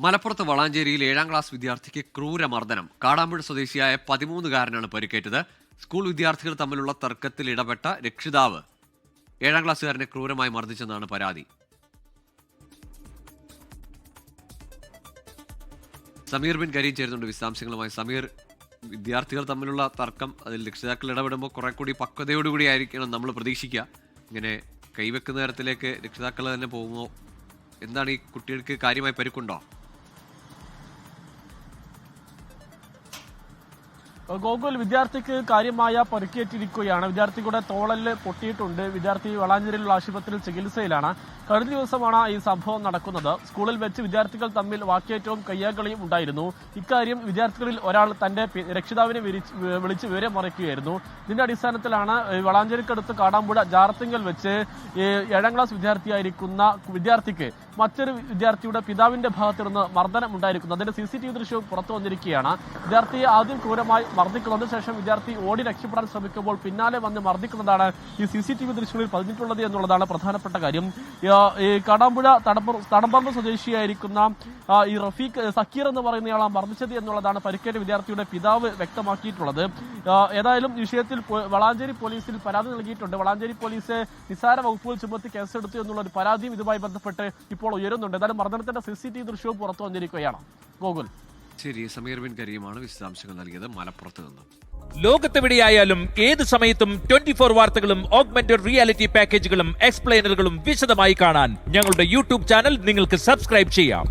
മലപ്പുറത്ത് വളാഞ്ചേരിയിൽ ഏഴാം ക്ലാസ് വിദ്യാർത്ഥിക്ക് ക്രൂരമർദ്ദനം. കാടാമ്പുഴ സ്വദേശിയായ പതിമൂന്നുകാരനാണ് പരിക്കേറ്റത്. സ്കൂൾ വിദ്യാർത്ഥികൾ തമ്മിലുള്ള തർക്കത്തിൽ ഇടപെട്ട രക്ഷിതാവ് ഏഴാം ക്ലാസ്സുകാരനെ ക്രൂരമായി മർദ്ദിച്ചെന്നാണ് പരാതി. സമീർ ബിൻ കരീം ചേരുന്നുണ്ട് വിശദാംശങ്ങളുമായി. സമീർ വിദ്യാർത്ഥികൾ തമ്മിലുള്ള തർക്കം അതിൽ രക്ഷിതാക്കൾ ഇടപെടുമ്പോൾ കുറെ കൂടി പക്വതയോടുകൂടി ആയിരിക്കണം നമ്മൾ പ്രതീക്ഷിക്കുക. ഇങ്ങനെ കൈവെക്കുന്ന തരത്തിലേക്ക് രക്ഷിതാക്കൾ തന്നെ പോകുമോ? എന്താണ് ഈ കുട്ടികൾക്ക് കാര്യമായി പരിക്കുണ്ടോ? ഗോകുൽ വിദ്യാർത്ഥിക്ക് കാര്യമായ പരിക്കേറ്റിരിക്കുകയാണ്. വിദ്യാർത്ഥിയുടെ തോളൽ പൊട്ടിയിട്ടുണ്ട്. വിദ്യാർത്ഥി വളാഞ്ചേരിയിലുള്ള ആശുപത്രിയിൽ ചികിത്സയിലാണ്. കഴിഞ്ഞ ദിവസമാണ് ഈ സംഭവം നടക്കുന്നത്. സ്കൂളിൽ വെച്ച് വിദ്യാർത്ഥികൾ തമ്മിൽ വാക്കേറ്റവും കയ്യാങ്കളിയും ഉണ്ടായിരുന്നു. ഇക്കാര്യം വിദ്യാർത്ഥികളിൽ ഒരാൾ തന്റെ രക്ഷിതാവിനെ വിളിച്ച് വിവരം മറിക്കുകയായിരുന്നു ഇതിന്റെ അടിസ്ഥാനത്തിലാണ് വളാഞ്ചേരിക്കടുത്ത് കാടാമ്പുഴ ജാർത്തിങ്കൽ വെച്ച് ഏഴാം ക്ലാസ് വിദ്യാർത്ഥിയായിരിക്കുന്ന വിദ്യാർത്ഥിക്ക് മറ്റൊരു വിദ്യാർത്ഥിയുടെ പിതാവിന്റെ ഭാഗത്ത് നിന്ന് മർദ്ദനം ഉണ്ടായിരിക്കുന്നു. അതിന്റെ സി സി ടി വി ദൃശ്യവും പുറത്തു വന്നിരിക്കുകയാണ്. വിദ്യാർത്ഥിയെ ആദ്യം ക്രൂരമായി മർദ്ദിക്കുന്നതിന് ശേഷം വിദ്യാർത്ഥി ഓടി രക്ഷപ്പെടാൻ ശ്രമിക്കുമ്പോൾ പിന്നാലെ വന്ന് മർദ്ദിക്കുന്നതാണ് ഈ സി സി ടി വി ദൃശ്യങ്ങളിൽ പതിഞ്ഞിട്ടുള്ളത് എന്നുള്ളതാണ് പ്രധാനപ്പെട്ട കാര്യം. ഈ, കടമ്പുഴ തടമ്പറമ്പ് സ്വദേശിയായിരിക്കുന്ന ഈ റഫീഖ് സക്കീർ എന്ന് പറയുന്നയാളാണ് മർദ്ദിച്ചത് എന്നുള്ളതാണ് പരിക്കേറ്റ വിദ്യാർത്ഥിയുടെ പിതാവ് വ്യക്തമാക്കിയിട്ടുള്ളത്. ഏതായാലും വിഷയത്തിൽ വളാഞ്ചേരി പോലീസിൽ പരാതി നൽകിയിട്ടുണ്ട്. വളാഞ്ചേരി പോലീസ് നിസാര വകുപ്പുകൾ ചുമത്തി കേസെടുത്തു എന്നുള്ള ഒരു പരാതിയും ഇതുമായി ബന്ധപ്പെട്ട് ഇപ്പോൾ ഉയരുന്നുണ്ട്. ഏതായാലും മർദ്ദനത്തിന്റെ സി സി ടി വി ദൃശ്യവും പുറത്തു വന്നിരിക്കുകയാണ്. ഗോകുൽ. ശരി സമീർ ബിൻ കരീമാണ് വിശദാംശങ്ങൾ നൽകിയത്. മലപ്പുറത്ത് നിന്ന്. ലോകത്തെവിടെയായാലും ഏത് സമയത്തും ട്വന്റി ഫോർ വാർത്തകളും ഓഗ്മെന്റഡ് റിയാലിറ്റി പാക്കേജുകളും എക്സ്പ്ലെയിനറുകളും വിശദമായി കാണാൻ ഞങ്ങളുടെ യൂട്യൂബ് ചാനൽ നിങ്ങൾക്ക് സബ്സ്ക്രൈബ് ചെയ്യാം.